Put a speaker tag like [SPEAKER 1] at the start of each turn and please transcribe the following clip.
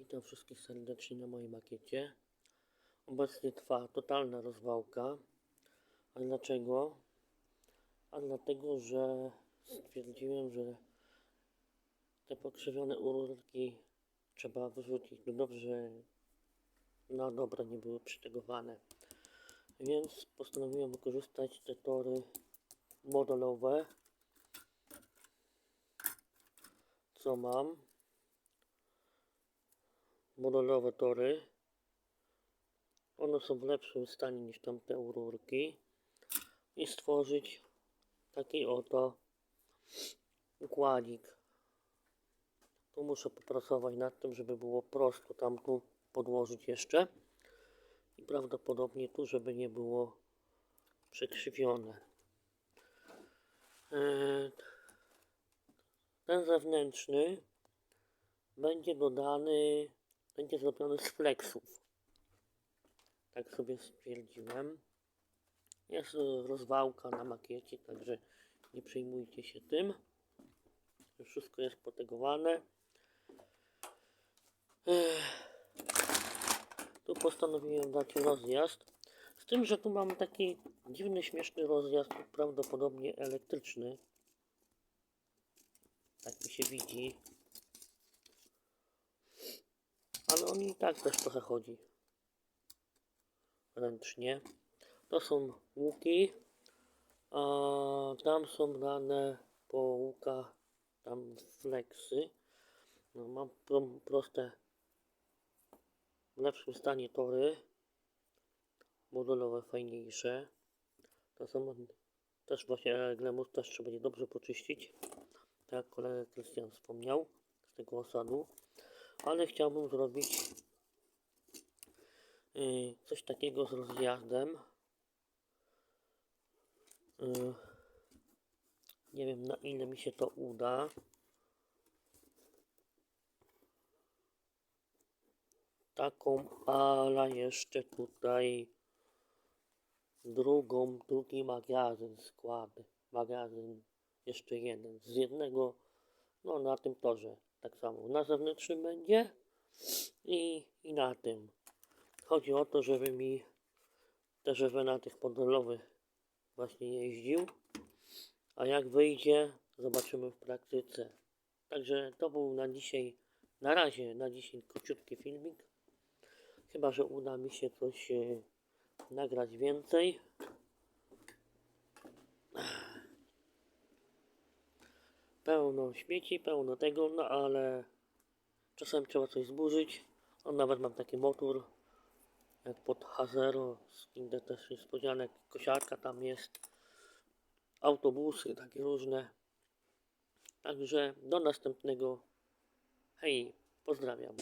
[SPEAKER 1] Witam wszystkich serdecznie na mojej makiecie. Obecnie trwa totalna rozwałka. A dlaczego? A dlatego, że stwierdziłem, że te pokrzywione ururki trzeba wyrzucić. No dobrze, na dobre nie były przytegowane. Więc postanowiłem wykorzystać te tory modelowe, co mam modelowe tory. One są w lepszym stanie niż tamte ururki. I stworzyć taki oto układzik. Tu muszę popracować nad tym, żeby było prosto. Tam tu podłożyć jeszcze. I prawdopodobnie tu, żeby nie było przekrzywione. Eee, Ten zewnętrzny będzie dodany, będzie zrobiony z flexów. Tak sobie stwierdziłem. Jest rozwałka na makiecie, także nie przejmujcie się tym. Wszystko jest potegowane. Ech. Tu postanowiłem dać rozjazd. Z tym, że tu mam taki dziwny, śmieszny rozjazd, prawdopodobnie elektryczny. Tak mi się widzi. Ale on i tak też trochę chodzi. Ręcznie. To są łuki. A tam są dane po łukach tam flexy. No, mam pro, proste w lepszym stanie tory. Modelowe fajniejsze. To są też właśnie glemus też trzeba będzie dobrze poczyścić. Tak jak kolega Krystian wspomniał z tego osadu. Ale chciałbym zrobić y, coś takiego z rozjazdem. Y, nie wiem na ile mi się to uda. Taką ala jeszcze tutaj drugą, drugi magazyn skład. Magazyn jeszcze jeden. Z jednego, no na tym torze tak samo. Na zewnętrznym będzie i, i na tym. Chodzi o to, żeby mi też żeby na tych modelowych właśnie jeździł. A jak wyjdzie, zobaczymy w praktyce. Także to był na dzisiaj, na razie, na dzisiaj króciutki filmik. Chyba, że uda mi się coś e, nagrać więcej. Pełno śmieci, pełno tego, no ale czasem trzeba coś zburzyć. On nawet mam taki motor, jak pod H0, z inne też niespodzianek, kosiarka tam jest, autobusy takie różne. Także do następnego. Hej, pozdrawiam.